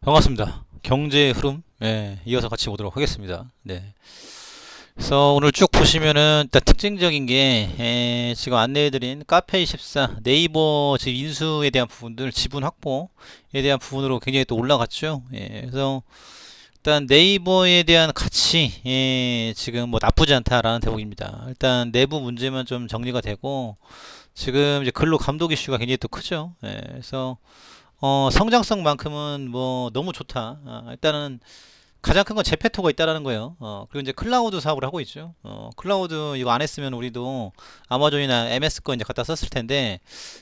반갑습니다. 경제 흐름 예, 이어서 같이 보도록 하겠습니다. 네. 그래서 오늘 쭉 보시면은 일단 특징적인 게 예, 지금 안내해드린 카페24 네이버 지금 인수에 대한 부분들 지분 확보에 대한 부분으로 굉장히 또 올라갔죠. 예, 그래서 일단 네이버에 대한 가치 예, 지금 뭐 나쁘지 않다라는 대목입니다. 일단 내부 문제만 좀 정리가 되고 지금 이제 근로 감독 이슈가 굉장히 또 크죠. 예, 그래서 어, 성장성만큼은 뭐 너무 좋다. 아, 일단은 가장 큰 건 제페토가 있다라는 거예요. 어, 그리고 이제 클라우드 사업을 하고 있죠. 어, 클라우드 이거 안 했으면 우리도 아마존이나 MS 거 이제 갖다 썼을 텐데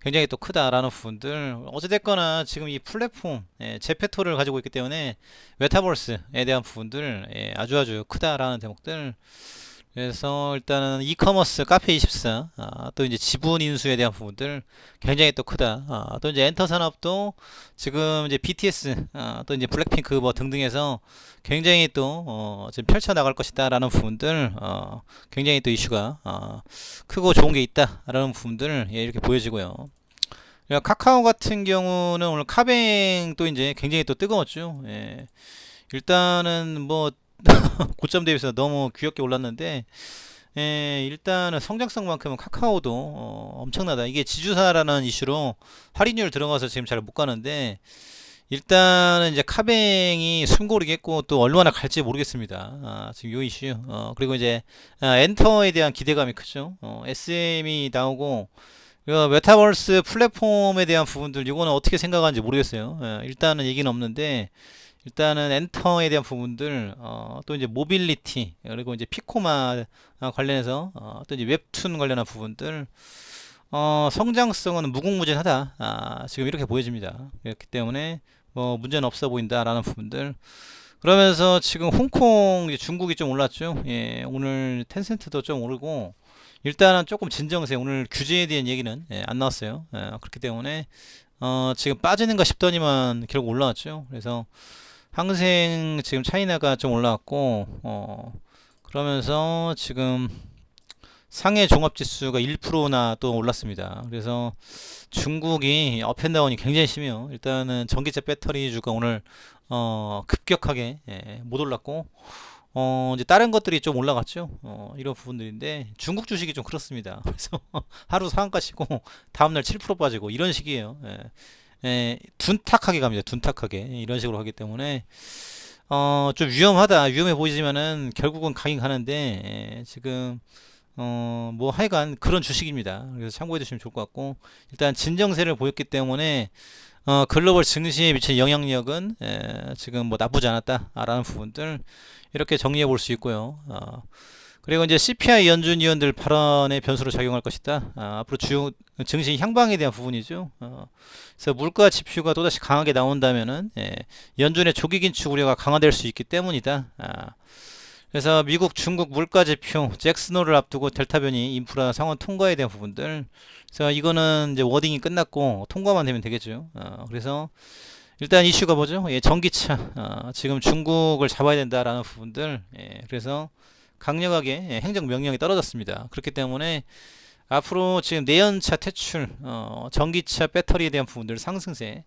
굉장히 또 크다라는 부분들. 어찌됐거나 지금 이 플랫폼, 예, 제페토를 가지고 있기 때문에 메타버스에 대한 부분들 예, 아주 아주 크다라는 대목들. 그래서 일단은 이커머스 카페 24 아, 또 이제 지분 인수에 대한 부분들 굉장히 또 크다. 아, 또 이제 엔터 산업도 지금 이제 BTS 아, 또 이제 블랙핑크 뭐 등등해서 굉장히 또 어, 지금 펼쳐 나갈 것이다라는 부분들 어, 굉장히 또 이슈가 어, 크고 좋은 게 있다라는 부분들 예, 이렇게 보여지고요. 카카오 같은 경우는 오늘 카뱅 또 이제 굉장히 또 뜨거웠죠. 예. 일단은 뭐 고점 대비해서 너무 귀엽게 올랐는데 예, 일단은 성장성만큼은 카카오도 어, 엄청나다. 이게 지주사라는 이슈로 할인율 들어가서 지금 잘 못 가는데 일단은 이제 카뱅이 숨고르겠고 또 얼마나 갈지 모르겠습니다. 아, 지금 요 이슈. 어, 그리고 이제 아, 엔터에 대한 기대감이 크죠. 어, SM이 나오고 그 메타버스 플랫폼에 대한 부분들 이거는 어떻게 생각하는지 모르겠어요. 예, 일단은 얘기는 없는데 일단은 엔터에 대한 부분들 어, 또 이제 모빌리티 그리고 이제 피코마 어, 관련해서 어, 또 이제 웹툰 관련한 부분들 어, 성장성은 무궁무진하다 아, 지금 이렇게 보여집니다. 그렇기 때문에 뭐 문제는 없어 보인다라는 부분들 그러면서 지금 홍콩 중국이 좀 올랐죠. 예, 오늘 텐센트도 좀 오르고 일단은 조금 진정세 오늘 규제에 대한 얘기는 예, 안 나왔어요. 예, 그렇기 때문에 어, 지금 빠지는가 싶더니만 결국 올라왔죠. 그래서 항생 지금 차이나가 좀 올라왔고 어 그러면서 지금 상해 종합지수가 1%나 또 올랐습니다. 그래서 중국이 업앤다운이 굉장히 심해요. 일단은 전기차 배터리주가 오늘 어 급격하게 예, 못 올랐고 어 이제 다른 것들이 좀 올라갔죠. 어 이런 부분들인데 중국 주식이 좀 그렇습니다. 그래서 하루 상한가 치고 다음날 7% 빠지고 이런 식이에요. 예. 예, 둔탁하게 갑니다. 둔탁하게 이런 식으로 하기 때문에 어, 좀 위험하다. 위험해 보이지만은 결국은 가긴 가는데 예, 지금 어, 뭐 하여간 그런 주식입니다. 그래서 참고해 주시면 좋을 것 같고 일단 진정세를 보였기 때문에 어, 글로벌 증시에 미친 영향력은 예, 지금 뭐 나쁘지 않았다라는 부분들 이렇게 정리해 볼 수 있고요. 어, 그리고 이제 CPI 연준 위원들 발언의 변수로 작용할 것이다. 아, 앞으로 주요 증시 향방에 대한 부분이죠. 어, 그래서 물가 지표가 또다시 강하게 나온다면은 예, 연준의 조기 긴축 우려가 강화될 수 있기 때문이다. 아, 그래서 미국, 중국 물가 지표 잭스노를 앞두고 델타 변이 인프라 상원 통과에 대한 부분들. 그래서 이거는 이제 워딩이 끝났고 통과만 되면 되겠죠. 어, 그래서 일단 이슈가 뭐죠? 예, 전기차. 어, 지금 중국을 잡아야 된다라는 부분들. 예, 그래서 강력하게 예, 행정 명령이 떨어졌습니다. 그렇기 때문에 앞으로 지금 내연차 퇴출, 어, 전기차 배터리에 대한 부분들 상승세,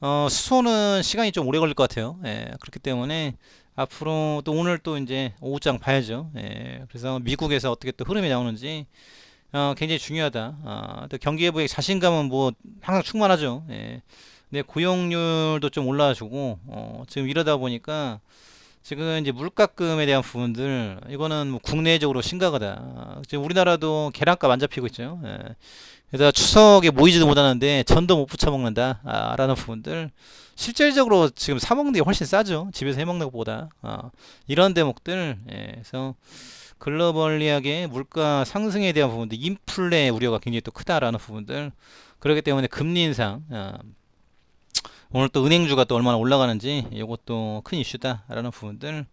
어, 수소는 시간이 좀 오래 걸릴 것 같아요. 예, 그렇기 때문에 앞으로 또 오늘 또 이제 오후장 봐야죠. 예, 그래서 미국에서 어떻게 또 흐름이 나오는지 어, 굉장히 중요하다. 어, 또 경기회복의 자신감은 뭐 항상 충만하죠. 예. 근데 고용률도 좀 올라주고 어, 지금 이러다 보니까 지금 이제 물가금에 대한 부분들 이거는 뭐 국내적으로 심각하다. 지금 우리나라도 계란값 안 잡히고 있죠. 예. 그래서 추석에 모이지도 못하는데 전도 못 부쳐 먹는다라는 부분들 실질적으로 지금 사 먹는 게 훨씬 싸죠. 집에서 해 먹는 것보다 어, 이런 대목들. 예. 그래서 글로벌리하게 물가 상승에 대한 부분들, 인플레 우려가 굉장히 또 크다라는 부분들. 그렇기 때문에 금리 인상. 어, 오늘 또 은행주가 또 얼마나 올라가는지 이것도 큰 이슈다라는 부분들.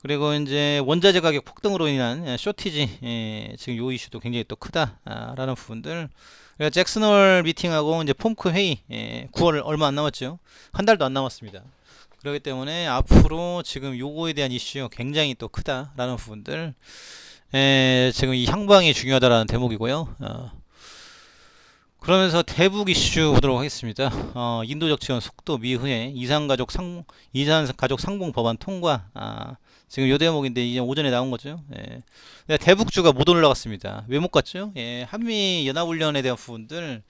그리고 이제 원자재 가격 폭등으로 인한 예, 쇼티지 예, 지금 요 이슈도 굉장히 또 크다라는 부분들. 그래서 잭슨홀 미팅하고 이제 폼크 회의 예, 9월 얼마 안 남았죠? 한 달도 안 남았습니다. 그렇기 때문에 앞으로 지금 요거에 대한 이슈 굉장히 또 크다라는 부분들. 예, 지금 이 향방이 중요하다라는 대목이고요. 어, 그러면서 대북 이슈 보도록 하겠습니다. 어, 인도적 지원 속도 미흐에 이산가족 상 이산가족 상봉 법안 통과. 아, 지금 요 대목인데 이제 오전에 나온 거죠. 예. 근데 대북주가 못 올라갔습니다. 왜 못 갔죠? 예, 한미 연합훈련에 대한 부분들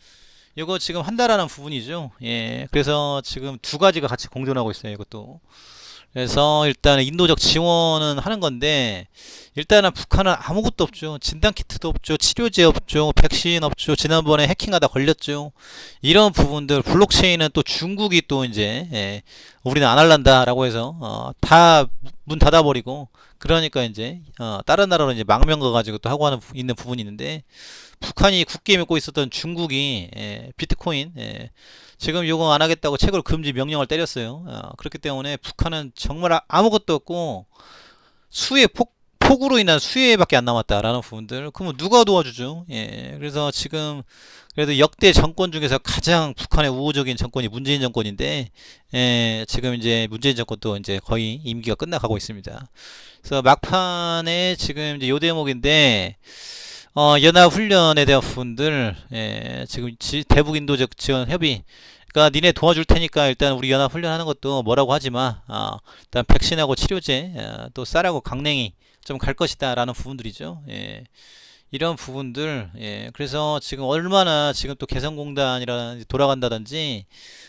이거 지금 한다라는 부분이죠. 예, 그래서 지금 두 가지가 같이 공존하고 있어요. 이것도. 그래서 일단 인도적 지원은 하는 건데 일단은 북한은 아무것도 없죠. 진단 키트도 없죠. 치료제 없죠. 백신 없죠. 지난번에 해킹하다 걸렸죠. 이런 부분들 블록체인은 또 중국이 또 이제 예, 우리는 안 할란다라고 해서 어, 다 문 닫아버리고 그러니까 이제 어, 다른 나라로 이제 망명 가가지고 또 하고 하는 부- 있는 부분이 있는데 북한이 굳게 믿고 있었던 중국이 예, 비트코인 예, 지금 요거 안 하겠다고 채굴 금지 명령을 때렸어요. 어, 그렇기 때문에 북한은 정말 아- 아무것도 없고 수혜 폭 폭우로 인한 수혜밖에 안 남았다라는 부분들. 그러면 누가 도와주죠? 예. 그래서 지금 그래도 역대 정권 중에서 가장 북한의 우호적인 정권이 문재인 정권인데 예, 지금 이제 문재인 정권도 이제 거의 임기가 끝나가고 있습니다. 그래서 막판에 지금 이제 요 대목인데 어, 연합훈련에 대한 부분들, 예, 지금 지- 대북 인도적 지원 협의, 그러니까 니네 도와줄 테니까 일단 우리 연합 훈련 하는 것도 뭐라고 하지 마. 어, 일단 백신하고 치료제, 어, 또 쌀하고 강냉이 좀 갈 것이다라는 부분들이죠. 예. 이런 부분들, 예, 그래서 지금 얼마나 지금 또 개성공단이라든지 돌아간다든지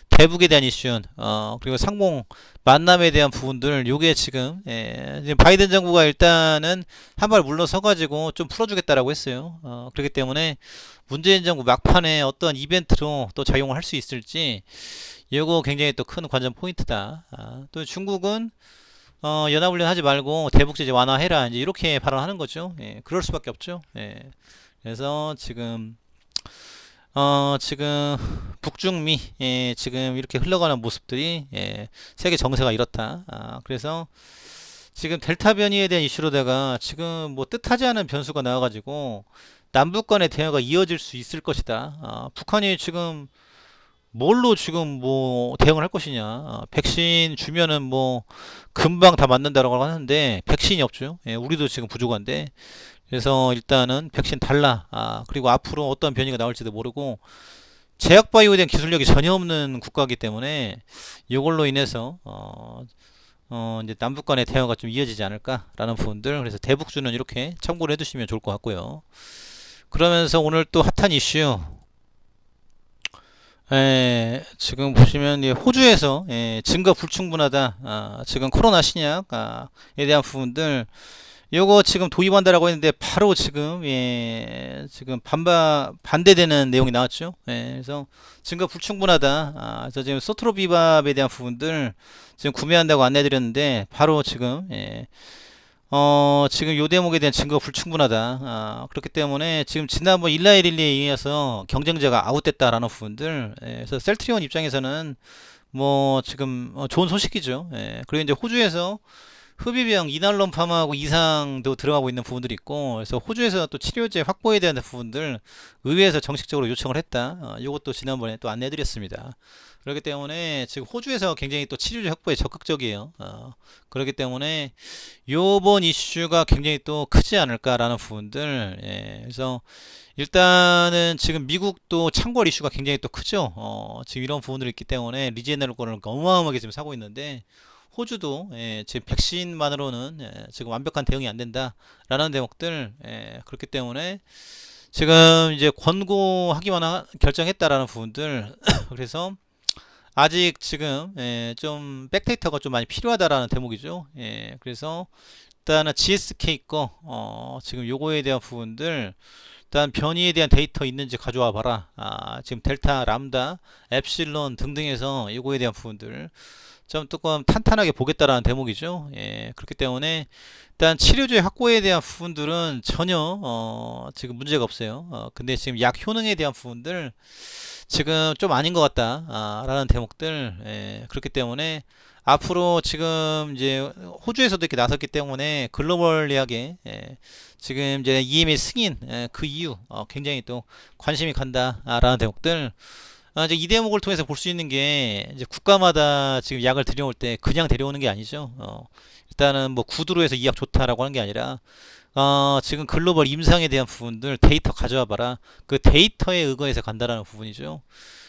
대북에 대한 이슈, 어, 그리고 상봉 만남에 대한 부분들, 요게 지금, 예, 지금 바이든 정부가 일단은 한 발 물러서 가지고 좀 풀어주겠다라고 했어요. 어, 그렇기 때문에 문재인 정부 막판에 어떤 이벤트로 또 작용을 할 수 있을지, 이거 굉장히 또 큰 관전 포인트다. 아, 또 중국은 어, 연합훈련 하지 말고 대북 제재 완화해라. 이제 이렇게 발언하는 거죠. 예, 그럴 수밖에 없죠. 예. 그래서 지금 어, 지금 북중미 예, 지금 이렇게 흘러가는 모습들이 예, 세계 정세가 이렇다. 아, 그래서 지금 델타 변이에 대한 이슈로다가 지금 뭐 뜻하지 않은 변수가 나와가지고 남북 간의 대화가 이어질 수 있을 것이다. 아, 북한이 지금 뭘로 지금 뭐 대응을 할 것이냐. 아, 백신 주면은 뭐 금방 다 맞는다라고 하는데 백신이 없죠. 예, 우리도 지금 부족한데 그래서 일단은 백신 달라. 아, 그리고 앞으로 어떤 변이가 나올지도 모르고 제약 바이오에 대한 기술력이 전혀 없는 국가이기 때문에 이걸로 인해서 어, 어, 이제 남북 간의 대화가 좀 이어지지 않을까라는 부분들 그래서 대북주는 이렇게 참고를 해두시면 좋을 것 같고요. 그러면서 오늘 또 핫한 이슈 예, 지금 보시면 이 호주에서 예, 증거 불충분하다. 아, 지금 코로나 신약에 대한 부분들 요거 지금 도입한다라고 했는데 바로 지금 예, 지금 반바 반대되는 내용이 나왔죠. 예, 그래서 증거 불충분하다. 아, 그래서 지금 소트로비밥에 대한 부분들 지금 구매한다고 안내드렸는데 바로 지금 예, 어, 지금 요 대목에 대한 증거가 불충분하다. 아, 그렇기 때문에 지금 지난번 일라이릴리에 의해서 경쟁자가 아웃됐다라는 부분들. 예, 그래서 셀트리온 입장에서는 뭐 지금 어, 좋은 소식이죠. 예, 그리고 이제 호주에서 흡입형 이날론 파마하고 이상도 들어가고 있는 부분들이 있고 그래서 호주에서 또 치료제 확보에 대한 부분들 의회에서 정식적으로 요청을 했다. 어, 이것도 지난번에 또 안내드렸습니다. 그렇기 때문에 지금 호주에서 굉장히 또 치료제 확보에 적극적이에요. 어, 그렇기 때문에 요번 이슈가 굉장히 또 크지 않을까라는 부분들. 예, 그래서 일단은 지금 미국도 창궐 이슈가 굉장히 또 크죠. 어, 지금 이런 부분들이 있기 때문에 리제네르권을 어마어마하게 지금 사고 있는데 호주도 예, 지금 백신만으로는 예, 지금 완벽한 대응이 안 된다라는 대목들 예, 그렇기 때문에 지금 이제 권고하기만 하- 결정했다라는 부분들 그래서 아직 지금 예, 좀 백데이터가 좀 많이 필요하다라는 대목이죠. 예, 그래서 일단은 GSK 거 어, 지금 요거에 대한 부분들 일단 변이에 대한 데이터 있는지 가져와 봐라. 아, 지금 델타, 람다, 엡실론 등등에서 요거에 대한 부분들 좀 조금 탄탄하게 보겠다라는 대목이죠. 예, 그렇기 때문에 일단 치료제 확보에 대한 부분들은 전혀 어, 지금 문제가 없어요. 어, 근데 지금 약 효능에 대한 부분들 지금 좀 아닌 것 같다. 아, 라는 대목들 예, 그렇기 때문에 앞으로 지금 이제 호주에서도 이렇게 나섰기 때문에 글로벌리하게 예, 지금 이제 EMA 승인 예, 그 이유 어, 굉장히 또 관심이 간다라는 대목들 아, 이제 이 대목을 통해서 볼 수 있는 게 이제 국가마다 지금 약을 들여올 때 그냥 데려오는 게 아니죠. 어, 일단은 뭐 구두로 해서 이 약 좋다라고 하는 게 아니라 어, 지금 글로벌 임상에 대한 부분들 데이터 가져와 봐라. 그 데이터에 의거해서 간다라는 부분이죠.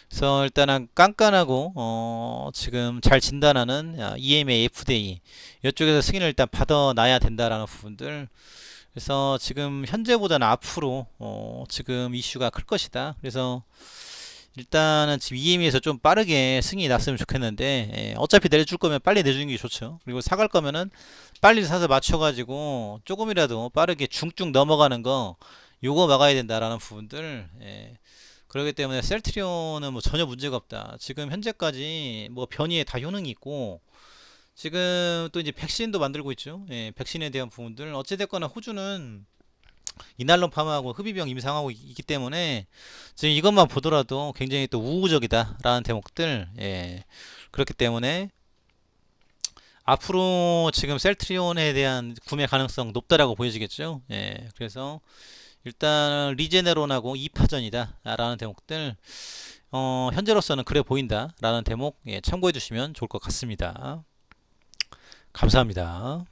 그래서 일단은 깐깐하고 어, 지금 잘 진단하는 아, EMA, FDA 이쪽에서 승인을 일단 받아놔야 된다라는 부분들. 그래서 지금 현재보다는 앞으로 어, 지금 이슈가 클 것이다. 그래서 일단은 지금 EME에서 좀 빠르게 승인이 났으면 좋겠는데 예, 어차피 내줄 거면 빨리 내주는 게 좋죠. 그리고 사갈 거면은 빨리 사서 맞춰가지고 조금이라도 빠르게 중쭉 넘어가는 거 요거 막아야 된다라는 부분들 예. 그렇기 때문에 셀트리온은 뭐 전혀 문제가 없다. 지금 현재까지 뭐 변이에 다 효능이 있고 지금 또 이제 백신도 만들고 있죠. 예, 백신에 대한 부분들 어찌됐거나 호주는 이날론 파마하고 흡입병 임상하고 있- 있기 때문에 지금 이것만 보더라도 굉장히 또 우호적이다라는 대목들 예, 그렇기 때문에 앞으로 지금 셀트리온에 대한 구매 가능성 높다라고 보여지겠죠. 예, 그래서 일단 리제네론하고 2파전이다 라는 대목들 어, 현재로서는 그래 보인다 라는 대목 예, 참고해 주시면 좋을 것 같습니다. 감사합니다.